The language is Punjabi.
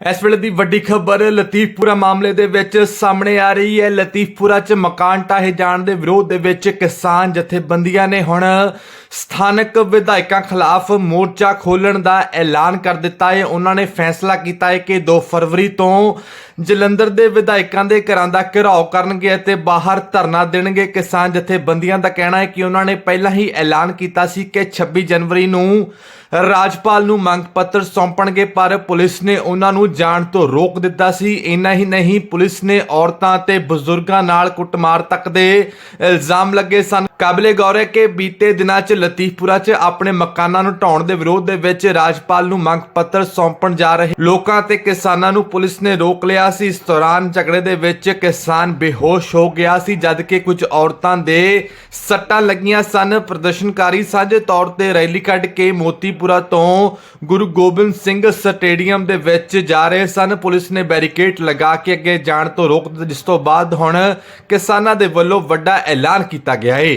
ਇਸ ਵੇਲੇ ਦੀ ਵੱਡੀ ਖਬਰ ਲਤੀਫਪੁਰਾ ਮਾਮਲੇ ਦੇ ਵਿੱਚ ਸਾਹਮਣੇ ਆ ਰਹੀ ਹੈ। ਲਤੀਫਪੁਰਾ 'ਚ ਮਕਾਨ ਢਾਹੇ ਜਾਣ ਦੇ ਵਿਰੋਧ ਦੇ ਵਿੱਚ ਕਿਸਾਨ ਜਥੇਬੰਦੀਆਂ ਨੇ ਹੁਣ ਸਥਾਨਕ ਵਿਧਾਇਕਾਂ ਖਿਲਾਫ ਮੋਰਚਾ ਖੋਲਣ ਦਾ ਐਲਾਨ ਕਰ ਦਿੱਤਾ ਹੈ। ਉਹਨਾਂ ਨੇ ਫੈਸਲਾ ਕੀਤਾ ਹੈ ਕਿ 2 ਫਰਵਰੀ ਤੋਂ ਜਲੰਧਰ ਦੇ ਵਿਧਾਇਕਾਂ ਦੇ ਘਰਾਂ ਦਾ ਘਿਰਾਓ ਕਰਨਗੇ ਅਤੇ ਬਾਹਰ ਧਰਨਾ ਦੇਣਗੇ। ਕਿਸਾਨ ਜਥੇਬੰਦੀਆਂ ਦਾ ਕਹਿਣਾ ਹੈ ਕਿ ਉਹਨਾਂ ਨੇ ਪਹਿਲਾਂ ਹੀ ਐਲਾਨ ਕੀਤਾ ਸੀ ਕਿ 26 ਜਨਵਰੀ ਨੂੰ ਰਾਜਪਾਲ ਨੂੰ ਮੰਗ ਪੱਤਰ ਸੌਂਪਣਗੇ, ਪਰ ਪੁਲਿਸ ਨੇ ਉਹਨਾਂ ਨੂੰ ਜਾਣ ਤੋਂ ਰੋਕ ਦਿੱਤਾ ਸੀ। ਇੰਨਾ ਹੀ ਨਹੀਂ, ਪੁਲਿਸ ਨੇ ਔਰਤਾਂ ਤੇ ਬਜ਼ੁਰਗਾਂ ਨਾਲ ਕੁੱਟਮਾਰ ਤੱਕ ਦੇ ਇਲਜ਼ਾਮ ਲੱਗੇ ਸਨ। ਕਾਬਲੇ ਗੌਰ ਹੈ ਕਿ ਬੀਤੇ ਦਿਨਾਂ 'ਚ ਲਤੀਫਪੁਰਾ 'ਚ ਆਪਣੇ ਮਕਾਨਾਂ ਨੂੰ ਢਾਉਣ ਦੇ ਵਿਰੋਧ ਦੇ ਵਿੱਚ ਰਾਜਪਾਲ ਨੂੰ ਮੰਗ ਪੱਤਰ ਸੌਂਪਣ ਜਾ ਰਹੇ ਲੋਕਾਂ ਤੇ ਕਿਸਾਨਾਂ ਨੂੰ ਪੁਲਿਸ ਨੇ ਰੋਕ ਲਿਆ ਸੀ। ਇਸ ਦੌਰਾਨ ਝਗੜੇ ਦੇ ਵਿੱਚ ਕਿਸਾਨ ਬੇਹੋਸ਼ ਹੋ ਗਿਆ ਸੀ ਜਦ ਕਿ ਕੁਝ ਔਰਤਾਂ ਦੇ ਸੱਟਾਂ ਲੱਗੀਆਂ ਸਨ। ਪ੍ਰਦਰਸ਼ਨਕਾਰੀ ਸਾਂਝੇ ਤੌਰ ਤੇ ਰੈਲੀ ਕੱਢ ਕੇ ਮੋਤੀਪੁਰਾ ਤੋਂ ਗੁਰੂ ਗੋਬਿੰਦ ਸਿੰਘ ਸਟੇਡੀਅਮ ਦੇ ਵਿੱਚ ਜਾ ਰਹੇ ਸਨ। ਪੁਲਿਸ ਨੇ ਬੈਰੀਕੇਡ ਲਗਾ ਕੇ ਅੱਗੇ ਜਾਣ ਤੋਂ ਰੋਕ ਦਿੱਤਾ, ਜਿਸ ਤੋਂ ਬਾਅਦ ਹੁਣ ਕਿਸਾਨਾਂ ਦੇ ਵੱਲੋਂ ਵੱਡਾ ਐਲਾਨ ਕੀਤਾ ਗਿਆ ਹੈ